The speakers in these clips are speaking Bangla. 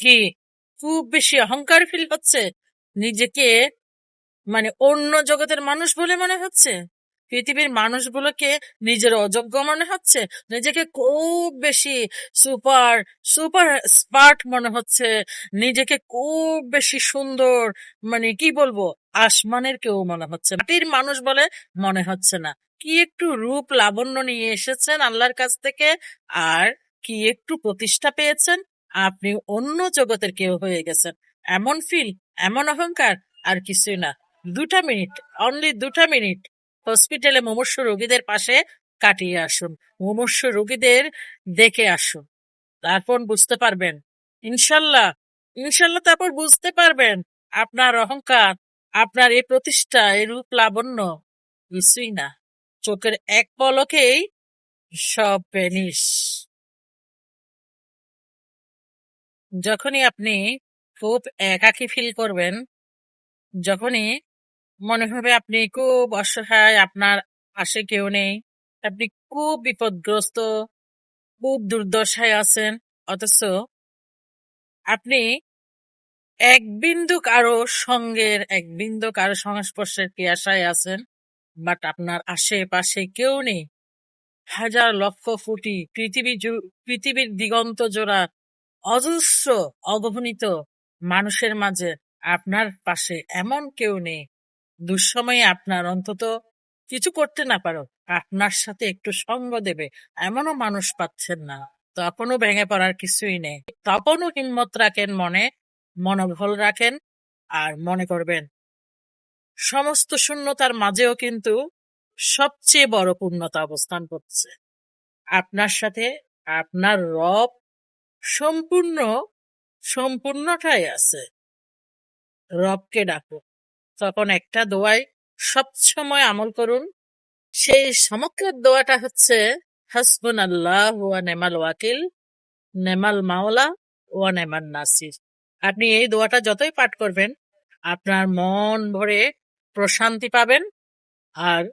কি? খুব বেশি অহংকার ফিল হচ্ছে? নিজেকে মানে অন্য জগতের মানুষ বলে মনে হচ্ছে? পৃথিবীর মানুষগুলোকে নিজের অযোগ্য মনে হচ্ছে? নিজেকে খুব বেশি সুপার সুপার স্মার্ট মনে হচ্ছে? নিজেকে খুব বেশি সুন্দর মানে কি বলব? আসমানের কেউ মনে হচ্ছে মাটির মানুষ বলে মনে হচ্ছে না। কি একটু রূপ লাবণ্য নিয়ে এসেছেন আল্লাহর কাছ থেকে? আর কি একটু প্রতিষ্ঠা পেয়েছেন? আপনি অন্য জগতের কেউ হয়ে গেছেন। এমন ফিল এমন অহংকার, আর কিছুই না। দুটা মিনিট অনলি দুটা মিনিট হসপিটালে মুমূর্ষ রোগীদের পাশে কাটিয়ে আসুন। মুমূর্ষ রোগীদের দেখে আসুন। তারপর বুঝতে পারবেন। ইনশাল্লাহ ইনশাল্লাহ তারপর বুঝতে পারবেন, আপনার অহংকার, আপনার এই প্রতিষ্ঠা এই রূপ লাবণ্য কিছুই না। চোখের এক পলকেই সব ভ্যানিশ যখনই আপনি খুব একাকী ফিল করবেন, যখনই মনে হবে আপনি খুব অসহায়, আপনার পাশে কেউ নেই, আপনি খুব বিপদগ্রস্ত, খুব দুর্দশায় আছেন, অথচ আপনি এক বিন্দু কারও সঙ্গের, এক বিন্দু কারও সংস্পর্শের কি আশায় আছেন বাট আপনার আশেপাশে কেউ নেই। হাজার লক্ষ কোটি পৃথিবী জু- পৃথিবীর দিগন্ত জোড়া অজস্র অগণিত মানুষের মাঝে আপনার পাশে এমন কেউ নেই। দুঃসময়ে আপনার অন্তত কিছু করতে না পারো, আপনার সাথে একটু সঙ্গ দেবে, এমনও মানুষ পাচ্ছেন না। তখনও ভেঙে পড়ার কিছুই নেই। তপনও হিম্মত রাখেন মনে, মনোবল রাখেন আর মনে করবেন। সমস্ত শূন্যতার মাঝেও কিন্তু সবচেয়ে বড় পূর্ণতা অবস্থান করছে। আপনার সাথে আপনার রব সম্পূর্ণ, সম্পূর্ণটাই আছে। রবকে ডাকো। তখন একটা দোয়ায় সবসময় আমল করুন। সেই সমগ্র দোয়াটা হচ্ছে হাসবুন আল্লাহ ওয়া নেমাল ওয়াকিল, নেমাল মাওলা ওয়া নেমাল নাসির। আপনি এই দোয়াটা যতই পাঠ করবেন, আপনার মন ভরে প্রশান্তি পাবেন। আর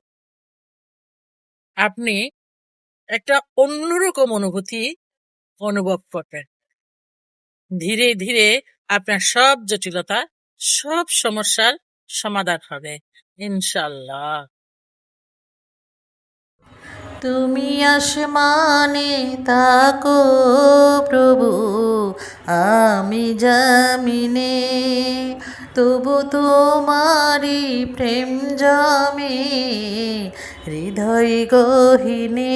আপনি একটা অন্যরকম অনুভূতি অনুভব করবেন। ধীরে ধীরে আপনার সব জটিলতা, সব সমস্যার সমাধান হবে। ইনশাল্লাহ। তুমি আসমানে তাকো প্রভু, আমি জামিনে। তবু তোমারি প্রেম জমে, হৃদয় গহিনে।